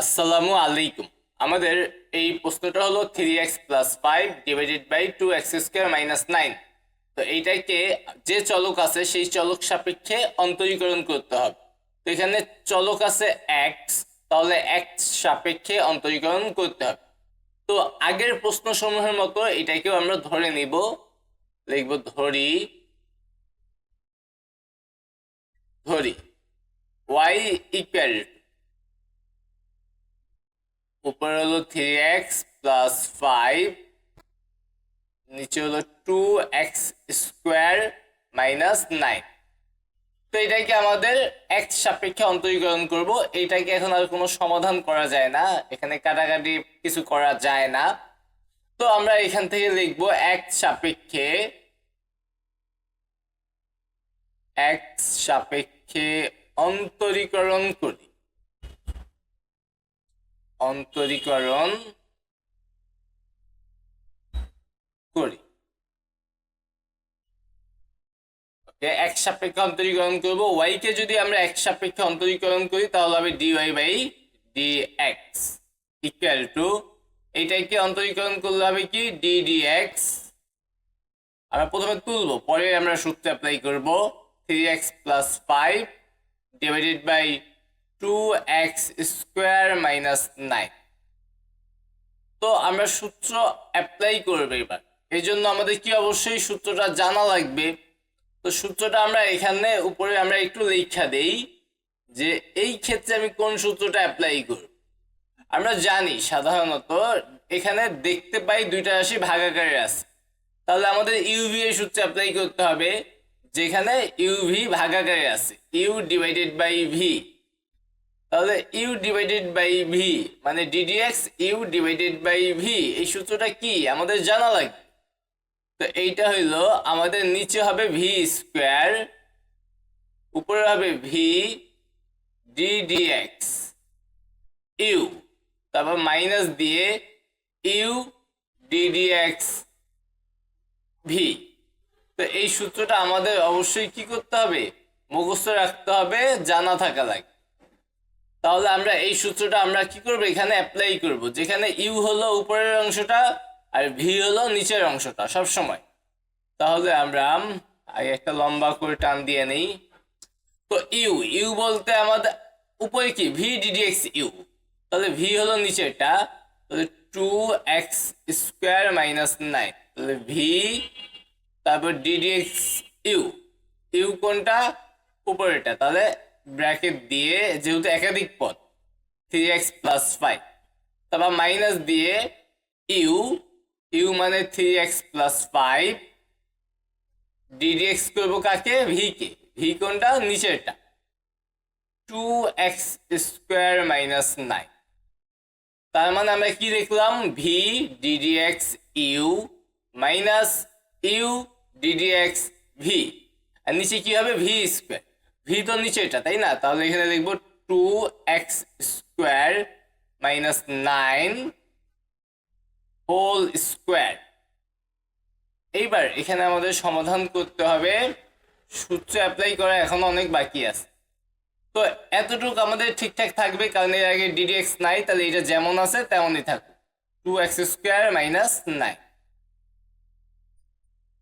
আসসালামু আলাইকুম। আমাদের এই প্রশ্নটা হলো three x plus five divided by two x square minus nine তো এইটাকে যে চলক আছে, সেই চলক সাপেক্ষে অন্তরীকরণ করতে হবে। তো এখানে চলক আছে এক্স তাহলে এক্স সাপেক্ষে অন্তরীকরণ করতে হবে। তো আগের প্রশ্ন সমূহের মতো এটাকেও আমরা ধরে নিব। লিখব ধরি। ধরি। ওয়াই ইকুয়াল উপরে হলো থ্রি এক্স প্লাস ফাইভ নিচে হলো two x square minus nine তো এটাকে আমাদের এক্স সাপেক্ষে অন্তরীকরণ করব। এটাকে এখন আর কোনো সমাধান করা যায় না। এখানে কাটাকাটি কিছু করা যায় না। তো আমরা এখান থেকে লিখব এক্স সাপেক্ষে এক্স সাপেক্ষে অন্তরীকরণ করি। অন্তরীকরণ করি। এক সাপেক্ষে অন্তরীকরণ করব। ওয়াই কে যদি আমরা এক সাপেক্ষে অন্তরীকরণ করি, তাহলে হবে d y by d x equal to এইটাকে অন্তরীকরণ করলে হবে কি? ডি ডি এক্স আমরা প্রথমে তুলবো, পরে আমরা সূত্র অ্যাপ্লাই করব। Three x plus five divided by two x square minus nine তো আমরা সূত্র অ্যাপ্লাই করব এবার। এই জন্য আমাদের কি অবশ্যই সূত্রটা জানা লাগবে। তো সূত্রটা আমরা এখানে উপরে আমরা একটু লেখা দেই যে এই ক্ষেত্রে আমি কোন সূত্রটা অ্যাপ্লাই করব। আমরা জানি সাধারণত এখানে দেখতে পাই দুইটা রাশি ভাগাকারে আছে। তাহলে আমাদের ইউভি এর সূত্র অ্যাপ্লাই করতে হবে, যেখানে ইউভি ভাগাকারে আছে। ইউ ডিভাইডেড বাই ভি তাহলে ইউ ডিভাইডেড বাই ভি মানে d dx u divided by v এই সূত্রটা কি? আমাদের জানা লাগবে। তো এইটা হইল আমাদের নিচে হবে ভি স্কোয়ার উপরে হবে v d d x u তারপর মাইনাস দিয়ে u d d x v তো এই সূত্রটা আমাদের অবশ্যই কি করতে হবে? মুখস্থ রাখতে হবে, জানা থাকা লাগে তাহলে আমরা এই সূত্রটা আমরা কি করব? এখানে অ্যাপ্লাই করব। যেখানে ইউ হলো উপরের অংশটা আর ভি হলো নিচের অংশটা সব সময় তাহলে আমরা আগে একটা লম্বা করে টান দিয়ে নেই। তো ইউ ইউ বলতে আমাদের উপরে কি? ভি ডিডিএক্স ইউ তাহলে ভি হলো নিচেরটা। তাহলে two x square minus nine তাহলে ভি তারপর ডিডিএক্স ইউ ইউ কোনটা? উপরেটা তাহলে ব্র্যাকেট দিয়ে যেহেতু একাধিক পদ থ্রি এক্স প্লাস ফাইভ তারপর মাইনাস দিয়ে ইউ ইউ মানে three x plus five d dx করব কাকে? ভি কে। ভি কোনটা? নিচেরটা। Two x square minus nine তার মানে আমরা কি দেখলাম v d dx u minus u d dx v আর নিচে কি হবে? ভি স্কোয়ার ভি তো নিচে এটা, তাই না? তাহলে এখানে লিখব two x square minus nine whole square এইবার এখানে আমাদের সমাধান করতে হবে। সূত্র অ্যাপ্লাই করা এখনও অনেক বাকি আছে। তো এতটুকু আমাদের ঠিকঠাক থাকবে, কারণ এর আগে ডিডিএক্স নাই, তাহলে এটা যেমন আছে তেমনই থাকবে two x square minus nine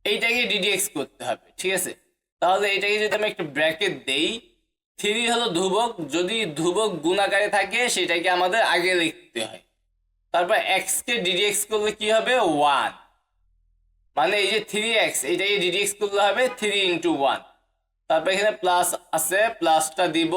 এইটাকে ডিডিএক্স করতে হবে, ঠিক আছে? তাহলে এটাকে যদি আমি একটা ব্র্যাকেট দেই, থ্রি হলো ধ্রুবক, যদি ধ্রুবক গুণাকারে থাকে, সেটাকে আমাদের আগে লিখতে হয়। তারপর এক্স কে ডিডিএক্স করলে কি হবে? ওয়ান মানে এই যে থ্রি এক্স এইটাকে ডিডিএক্স করলে হবে থ্রি ইন্টু ওয়ান তারপর এখানে প্লাস আছে প্লাসটা দিব।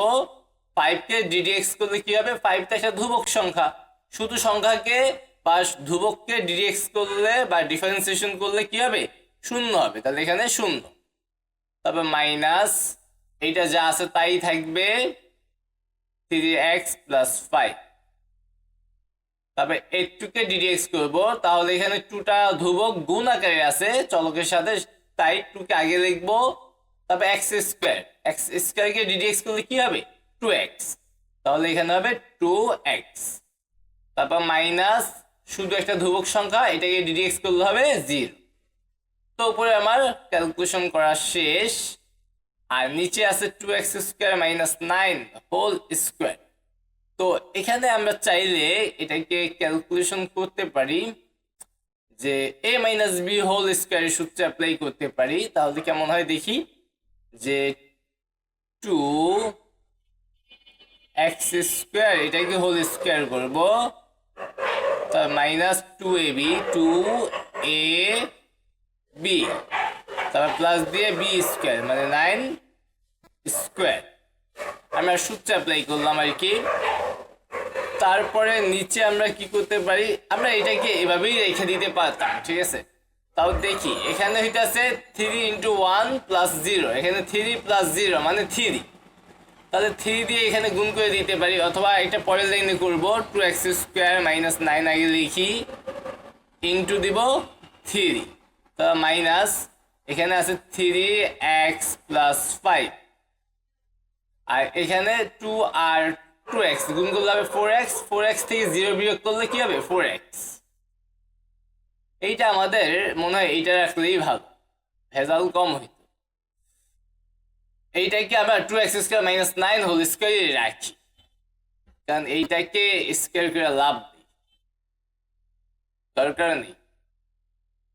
ফাইভকে ডিডিএক্স করলে কি হবে? ফাইভটা একটা ধ্রুবক সংখ্যা। শুধু সংখ্যাকে বা ধ্রুবককে ডিডিএক্স করলে বা ডিফারেন্সিয়েশন করলে কি হবে? শূন্য হবে। তাহলে এখানে শূন্য। তারপর মাইনাস এইটা যা আছে তাই থাকবে থ্রি এক্স প্লাস ফাইভ তারপরে এইট টুকে ডিডিএক্স করব, তাহলে এখানে টুটা ধ্রুবক গুণ আকারে আছে, চলকের সাথে তাই টুকে আগে লিখব তারপর এক্স স্কোয়ার এক্স স্কোয়ারকে ডিডিএক্স করলে কি হবে? টু এক্স তাহলে এখানে হবে টু এক্স তারপর মাইনাস শুধু একটা ধ্রুবক সংখ্যা, এটাকে ডিডিএক্স করলে হবে জিরো তো উপরে আমার ক্যালকুলেশন করা শেষ। আর নিচে আছে two x square minus nine whole square তো এখানে আমরা চাইলে এটাকে ক্যালকুলেশন করতে পারি যে এ মাইনাস বি হোল স্কোয়ারের সূত্রে অ্যাপ্লাই করতে পারি। তাহলে কেমন হয় দেখি যে টু এক্স স্কোয়ার এটাকে হোল স্কোয়ার করব। Minus two a b two a b তারপর প্লাস দিয়ে বি স্কোয়ার মানে নাইন স্কোয়ার আমরা সূত্র অ্যাপ্লাই করলাম আর কি। তারপরে নিচে আমরা কি করতে পারি? আমরা এটাকে এভাবেই রেখে দিতে পারতাম, ঠিক আছে? তাও দেখি, এখানে হইতেছে three into one plus zero এখানে থ্রি প্লাস জিরো মানে থ্রি তাহলে থ্রি দিয়ে এখানে গুণ করে দিতে পারি, অথবা এটা পরের লাইনে করব two x square minus nine আগে লিখি ইন্টু দিব থ্রি মাইনাস এখানে আছে থ্রি এক্স প্লাস ফাইভ আর এখানে টু আর টু এক্স গুণ করলে হবে ফোর এক্স ফোর এক্স থেকে জিরো বিয়োগ করলে কি হবে? ফোর এক্স এইটা আমাদের মনে হয় এইটা রাখলেই ভালো। ভেজাল কম হইত। এইটাকে আমরা two x square minus nine whole স্কোয়ারে রাখি। কারণ এইটাকে স্কোয়ার করে লাভ নেই। দরকার নেই।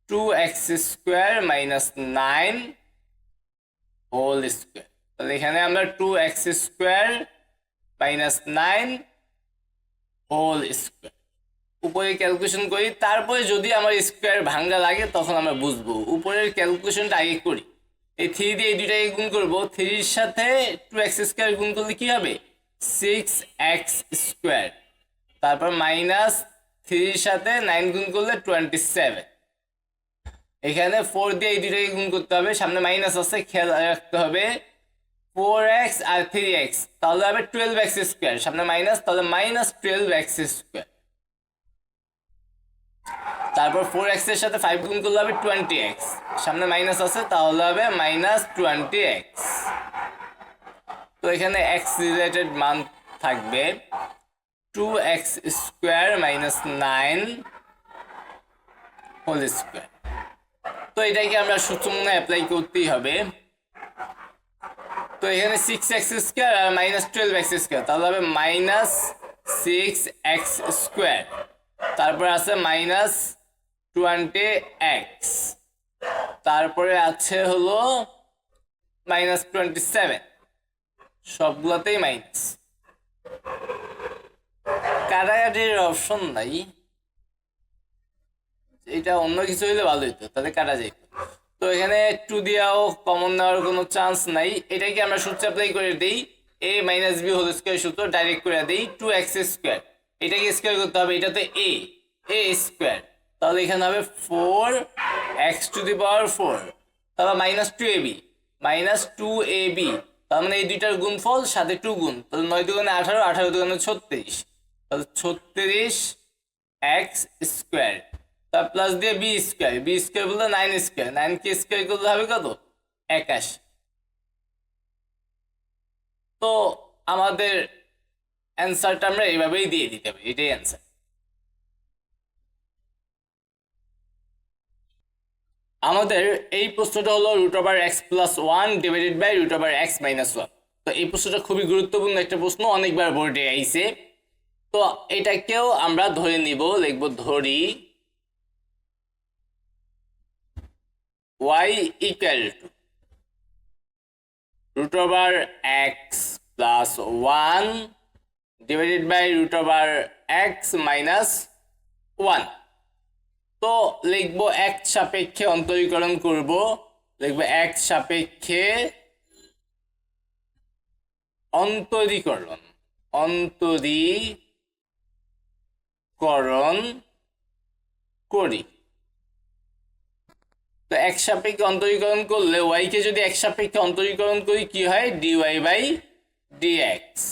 Two x square minus nine whole square তাহলে এখানে আমরা two x square minus nine whole square উপরে ক্যালকুলেশন করি, তারপরে যদি আমার স্কোয়ার ভাঙ্গা লাগে, তখন আমরা বুঝব। উপরের ক্যালকুলেশনটা আগে করি। এই থ্রি দিয়ে এই দুইটাকে গুণ করব। থ্রির সাথে টু এক্স স্কোয়ার গুণ করলে কি হবে? সিক্স এক্স স্কোয়ার তারপর মাইনাস থ্রির সাথে নাইন গুণ করলে টোয়েন্টি সেভেন এখানে ফোর দিয়ে এই দুইটাকে গুণ করতে হবে, সামনে মাইনাস আছে, খেয়াল রাখতে হবে। ফোর এক্স আর থ্রি এক্স তাহলে হবে টুয়েলভ এক্স স্কোয়ার সামনে মাইনাস তাহলে মাইনাস টুয়েলভ এক্স স্কোয়ার তারপর ফোর এক্সের সাথে ফাইভ গুণ করলে হবে টোয়েন্টি এক্স সামনে মাইনাস আছে, তাহলে হবে মাইনাস টোয়েন্টি এক্স তো এখানে এক্স রিলেটেড মান থাকবে। Two x square minus nine whole square তো এটাকে আমরা মনে অ্যাপ্লাই করতেই হবে। তো এখানে সিক্স এক্স স্কোয়ার আর মাইনাস টুয়েলভ এক্স স্কোয়ার তাহলে হবে মাইনাস সিক্স এক্স স্কোয়ার তারপরে আছে মাইনাস টোয়েন্টি এক্স তারপরে আছে হলো মাইনাস টোয়েন্টি সেভেন সবগুলোতেই মাইনাস কাটাকাটির অপশন নাই। এটা অন্য কিছু হইলে ভালো হইতো, তাহলে কাটা যেত তো এখানে টু দিয়াও কমন নেওয়ার কোনো চান্স নাই। এটাকে আমরা সূত্র অ্যাপ্লাই করে দিই a minus b whole square সূত্র ডাইরেক্ট করে দিই টু এক্স স্কোয়ার এটাকে স্কোয়ার করতে হবে এটা তো এ এ স্কোয়ার তাহলে এখানে হবে four x to the power four তাহলে minus two a b minus two a b তার মানে এই দুইটার গুণফল সাথে টু গুণ। তাহলে নয় দুগুণে আঠারো আঠারো দুগুণে ছত্রিশ। তাহলে ছত্রিশ এক্স স্কোয়ার তার প্লাস দিয়ে বি স্কোয়ার বি স্কোয়ার বলতে নাইন স্কোয়ার নাইন কে স্কোয়ার করলে হবে কত একাশ তো আমাদের অ্যান্সারটা আমরা এইভাবেই দিয়ে দিতে পারি এটাই অ্যান্সার আমাদের এই প্রশ্নটা হলো root over x plus one divided by root over x minus one তো এই প্রশ্নটা খুবই গুরুত্বপূর্ণ একটা প্রশ্ন, অনেকবার বোর্ডে আইছে। তো এটাকেও আমরা ধরে নিব, লিখব ধরি। Y equal to root over x plus 1 divided by root over x minus 1 তো লিখব এক সাপেক্ষে অন্তরীকরণ করব। লিখব এক সাপেক্ষে অন্তরীকরণ অন্তরীকরণ করি। তো এক সাপেক্ষে অন্তরীকরণ করলে ওয়াই কে যদি এক সাপেক্ষে অন্তরীকরণ করি, কি হয়? Dy by dx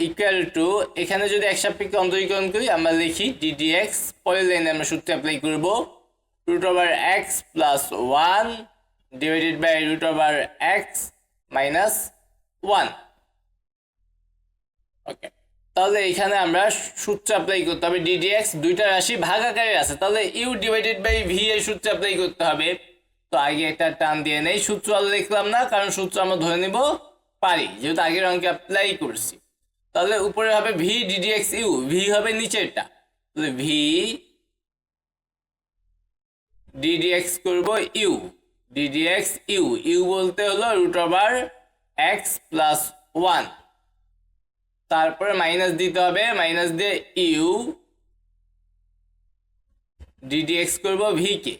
equal to এখানে যদি এক সাপেক্ষে অন্তরীকরণ করি, আমরা লিখি ডিডিএক্স পরের লাইনে আমরা সূত্র অ্যাপ্লাই করব। Root over x plus one divided by root over x minus one okay তাহলে এখানে আমরা সূত্র অ্যাপ্লাই করতে হবে। ডিডিএক্স দুইটা রাশি ভাগ আকারে আছে। তাহলে ইউ ডিভাইডেড বাই ভি এর সূত্র অ্যাপ্লাই করতে হবে। তো আগে একটা টান দিয়ে নেই। সূত্র আর লিখলাম না, কারণ সূত্র আমরা ধরে নিব পারি, যেহেতু আগের অঙ্কে অ্যাপ্লাই করছি। তাহলে উপরে হবে ভি ডিডিএক্স ইউ ভি হবে নিচেরটা। তাহলে ভি ডিডিএক্স করব u d dx u u বলতে হলো root over x plus one তারপরে মাইনাস দিতে হবে মাইনাস দিয়ে ইউ ডিডিএক্স করব ভি কে।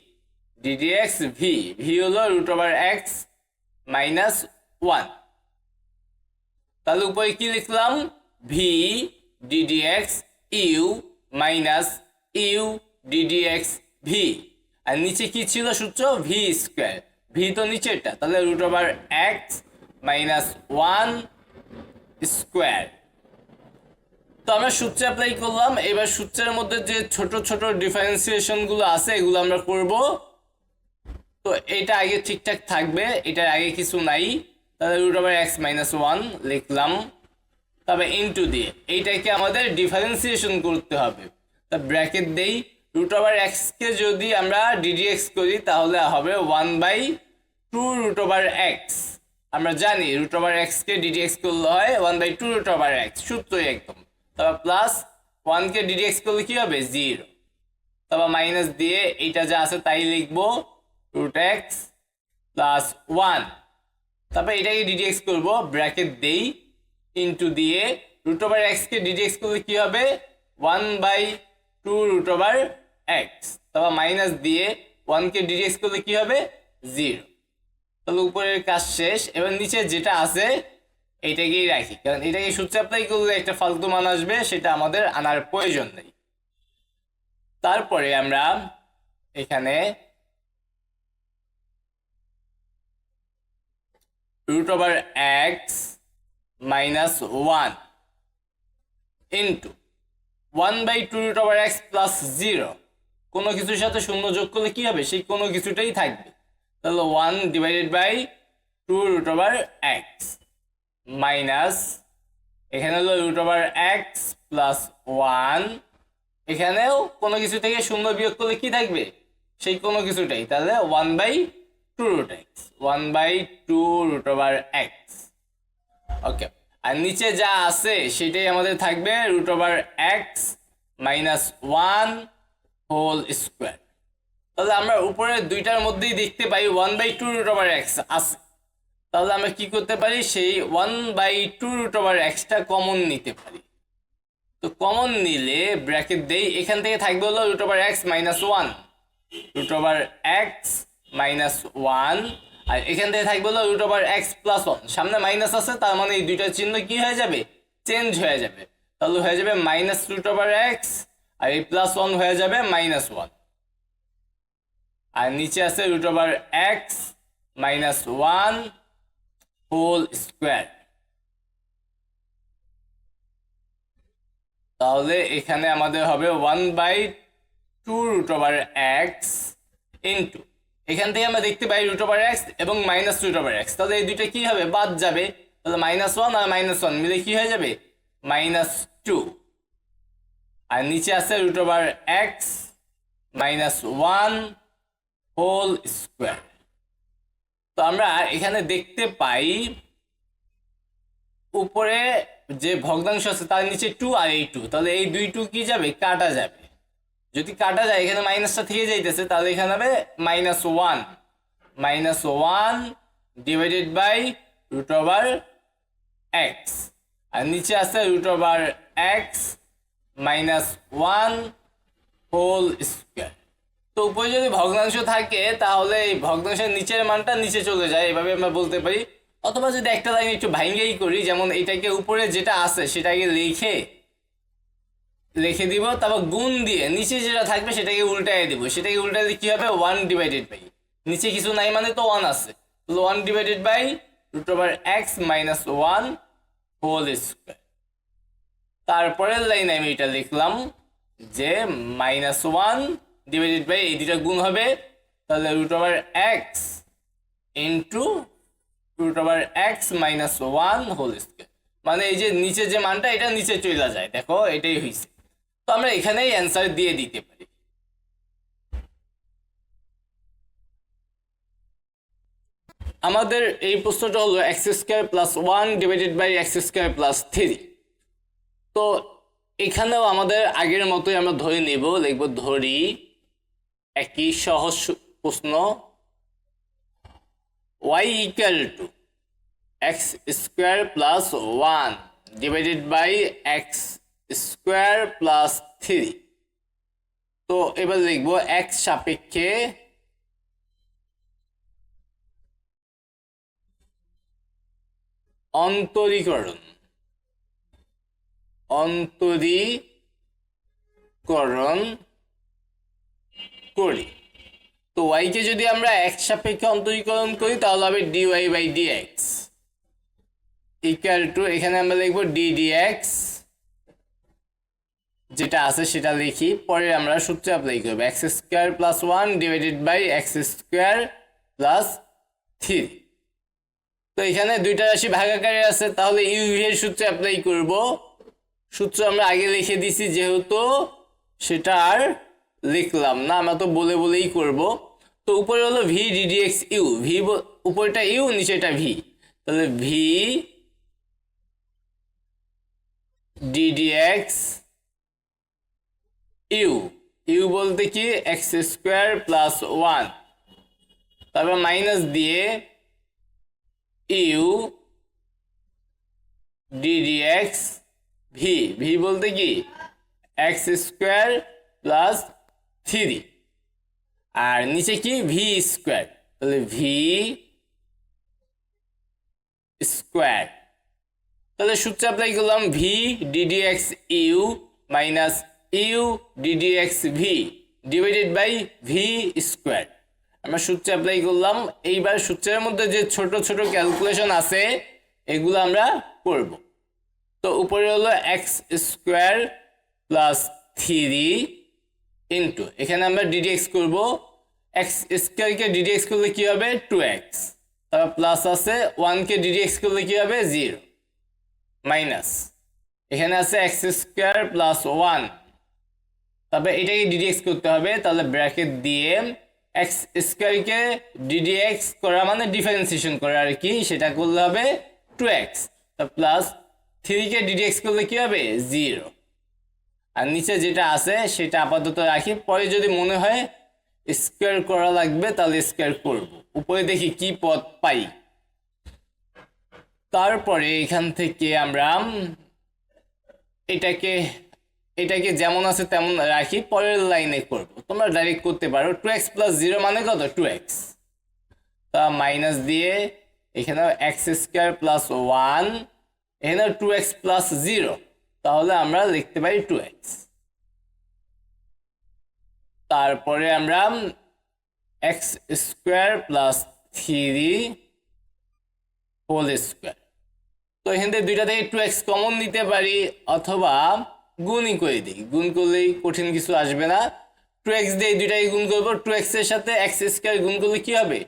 ডিডিএক্স ভি ভি হলো root over x minus one তাহলে উপরে কি লিখলাম? V d dx u minus u d dx v আর নিচে কি ছিল সূত্র? ভি স্কোয়ার ভি তো নিচেরটা, তাহলে root over x minus one square তো আমরা সূত্র অ্যাপ্লাই করলাম। এবার সূত্রের মধ্যে যে ছোট ছোট ডিফারেন্সিয়েশনগুলো আছে, এগুলো আমরা করব। তো এটা আগে ঠিকঠাক থাকবে, এটার আগে কিছু নাই। তাহলে root over x minus one লিখলাম। তবে ইনটু দিয়ে, এইটাকে আমাদের ডিফারেন্সিয়েশন করতে হবে। তা ব্র্যাকেট দেই রুট ওভার এক্সকে যদি আমরা ডিডিএক্স করি, তাহলে হবে one by two root over x আমরা জানি রুট ওভার এক্সকে ডিডিএক্স করলে হয় one by two root over x সূত্রই একদম। তবে প্লাস ওয়ানকে ডিডিএক্স করলে কি হবে? জিরো তবে মাইনাস দিয়ে এইটা যা আছে তাই লিখব রুট এক্স প্লাস ওয়ান তারপর এটাকে ডিডিএক্স করব ব্র্যাকেট দেই ইনটু দিয়ে রুট ওভার এক্সকে ডিডিএক্স করলে কি হবে? One by two root over x তারপর মাইনাস দিয়ে ওয়ানকে ডিডিএক্স করলে কি হবে? জিরো তাহলে উপরের কাজ শেষ। এবার নিচে যেটা আছে এইটাকেই রাখি। কারণ এটাকে সূত্রে অ্যাপ্লাই করলে একটা ফালতু মান আসবে, সেটা আমাদের আনার প্রয়োজন নেই। তারপরে আমরা এখানে root over x minus one into one by two root over x plus zero কোনো কিছুর সাথে শূন্য যোগ করলে কি হবে? সেই কোনো কিছুটাই থাকবে। তাহলে one divided by two root over x minus, এখানে হলো root over x plus one এখানেও কোনো কিছু থেকে শূন্য বিয়োগ করলে কি থাকবে? সেই কোনো কিছুটাই। তাহলে one by two root x one by two root over x okay আর নিচে যা আছে, সেটাই আমাদের থাকবে root over x minus one whole square তাহলে আমরা উপরে দুইটার মধ্যেই দেখতে পাই one by two root over x আছে। তাহলে আমরা কি করতে পারি? সেই one by two root over extra common নিতে পারি। তো কমন নিলে ব্র্যাকেট দেই, এখান থেকে থাকবে হলো root over x minus one root over x minus one আর এখান থেকে থাকবে হলো root over x plus one সামনে মাইনাস আছে, তার মানে এই দুইটার চিহ্ন কি হয়ে যাবে? চেঞ্জ হয়ে যাবে। তাহলে হয়ে যাবে মাইনাস রুট ওভার এক্স আর এই প্লাস ওয়ান হয়ে যাবে মাইনাস ওয়ান আর নিচে আছে root over x minus one whole square তাহলে এখানে আমাদের হবে one by two root over x into এখান থেকে আমরা দেখতে পাই রুট ওভার এক্স এবং মাইনাস রুট ওভার এক্স তাহলে এই দুইটা কি হবে? বাদ যাবে। তাহলে মাইনাস ওয়ান আর মাইনাস ওয়ান মিলে কি হয়ে যাবে? মাইনাস টু আর নিচে আছে root over x minus one whole square তো আমরা এখানে দেখতে পাই উপরে যে ভগ্নাংশ আছে, তার নিচে টু আর এই টু তাহলে এই দুই টু কি যাবে? কাটা যাবে। যদি কাটা যায়, এখানে মাইনাসটা থেকে যাইতেছে, তাহলে এখানে হবে minus one minus one divided by root over x আর নিচে আছে root over x minus one whole square তো উপরে যদি ভগ্নাংশ থাকে, তাহলে এই ভগ্নাংশের নিচের মানটা নিচে চলে যায়, এভাবে আমরা বলতে পারি। অথবা যদি একটা লাইন একটু ভাঙ্গেই করি, যেমন এটাকে উপরে যেটা আছে, সেটাকে লিখে লিখে দিব, তারপর গুণ দিয়ে নিচে যেটা থাকবে, সেটাকে উল্টায় দিব। সেটাকে উল্টালে কি হবে? ওয়ান ডিভাইডেড বাই নিচে কিছু নাই মানে তো ওয়ান আছে। One divided by root over x minus one whole square তারপরের লাইনে আমি এটা লিখলাম যে মাইনাস ওয়ান ডিভাইডেড বাই এই দুটা গুণ হবে, তাহলে root over x into root over x minus one whole square মানে এই যে নিচে যে মানটা, এটা নিচে চলে যায়। দেখো, এটাই হয়েছে তো আমরা এখানেই অ্যান্সার দিয়ে দিতে পারি। আমাদের এই প্রশ্নটা হলো x square plus one divided by x square plus three তো এখানেও আমাদের আগের মতোই আমরা ধরে নিব, লিখব ধরি একই সহজ প্রশ্ন y equal to x square plus one divided by x square plus three তো এবার লিখব এক্স সাপেক্ষে অন্তরীকরণ। অন্তরীকরণ করি। তো y কে যদি আমরা x সাপেক্ষে অন্তরীকরণ করি, তাহলে হবে dy by dx equal to এখানে আমরা লিখব ডি ডি এক্স যেটা আছে সেটা লিখি, পরে আমরা সূত্র অ্যাপ্লাই করব। X square plus one divided by x square plus three তো এখানে দুইটা রাশি ভাগাকারে আছে, তাহলে ইউভি এর সূত্র অ্যাপ্লাই করব। সূত্র আমরা আগে লিখে দিছি, যেহেতু সেটা আর লিখলাম। না, আমরা তো বলে বলেই করব। তো উপরে হলো v d dx u v উপরেটা u নিচেটা ভি তাহলে v d dx u u বলতে কি? এক্স স্কোয়ার প্লাস ওয়ান তারপর মাইনাস দিয়ে u d dx v v বলতে কি? এক্স স্কোয়ার প্লাস থ্রি আর নিচে কি? ভি স্কোয়ার তাহলে ভি স্কোয়ার তাহলে সূত্র অ্যাপ্লাই করলাম v d dx u minus u d dx v divided by v square আমরা সূত্র অ্যাপ্লাই করলাম, এইবার সূত্রের মধ্যে যে ছোট ছোট ক্যালকুলেশন আছে, এগুলো আমরা করব। তো উপরে হলো x square plus three into এখানে আমরা ডিডিএক্স করব। এক্স স্কোয়ারকে ডিডিএক্স করলে কি হবে? টু এক্স তারপর প্লাস আছে ওয়ানকে ডিডিএক্স করলে কি হবে? জিরো মাইনাস এখানে আছে এক্স স্কোয়ার প্লাস ওয়ান তবে এটাকে ডিডিএক্স করতে হবে, তাহলে ব্র্যাকেট দিয়ে এক্স স্কোয়ারকে ডিডিএক্স করা মানে ডিফারেন্সিয়েশন করা আর কি, সেটা করলে হবে টু এক্স প্লাস থ্রিকে ডিডিএক্স করলে কি হবে? জিরো আর নিচে যেটা আছে, সেটা আপাতত রাখি। পরে যদি মনে হয় স্কোয়ার করা লাগবে, তাহলে স্কোয়ার করব। উপরে দেখি কি পদ পাই। তারপরে এখান থেকে আমরা এটাকে এটাকে যেমন আছে তেমন রাখি, পরের লাইনে করব। তোমরা ডাইরেক্ট করতে পারো টু এক্স প্লাস জিরো মানে কত? টু এক্স তা মাইনাস দিয়ে এখানে এক্স স্কোয়ার প্লাস ওয়ান এখানে টু এক্স প্লাস জিরো তাহলে আমরা লিখতে পারি টু এক্স তারপরে আমরা x square plus three whole square তো এখান থেকে দুইটা থেকে টু এক্স কমন নিতে পারি অথবা গুণই করে দিই। গুণ করলেই কঠিন কিছু আসবে না। টু এক্স দিয়ে দুইটাকে গুণ করব টু এক্সের সাথে এক্স স্কোয়ার গুণ করলে কি হবে?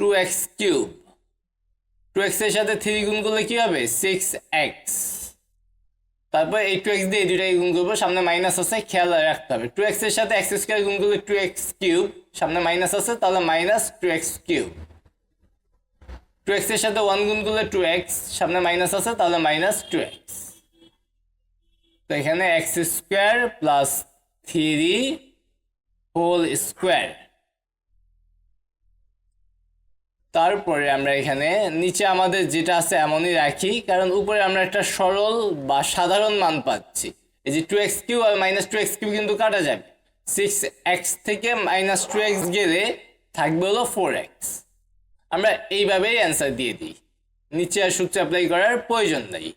টু এক্স কিউব টু এক্সের সাথে থ্রি গুণ করলে কি হবে? সিক্স এক্স তারপর এই টু এক্স দিয়ে দুইটাকে গুণ করব, সামনে মাইনাস আছে, খেয়াল রাখতে হবে। টু এক্সের সাথে এক্স স্কোয়ার গুণ করলে টু এক্স কিউব সামনে মাইনাস আছে, তাহলে minus two x cube two এক্সের সাথে ওয়ান গুণ করলে টু এক্স সামনে মাইনাস আছে, তাহলে মাইনাস টু এক্স তো এখানে x square plus three whole square তারপরে আমরা এখানে নিচে আমাদের যেটা আছে এমনই রাখি, কারণ উপরে আমরা একটা সরল বা সাধারণ মান পাচ্ছি। এই যে টু এক্স কিউ আর মাইনাস টু এক্স কিউ কিন্তু কাটা যাবে। সিক্স এক্স থেকে মাইনাস টু এক্স গেলে থাকবে হলো ফোর এক্স আমরা এইভাবেই অ্যান্সার দিয়ে দিই। নিচে আর সূত্র অ্যাপ্লাই করার প্রয়োজন নেই।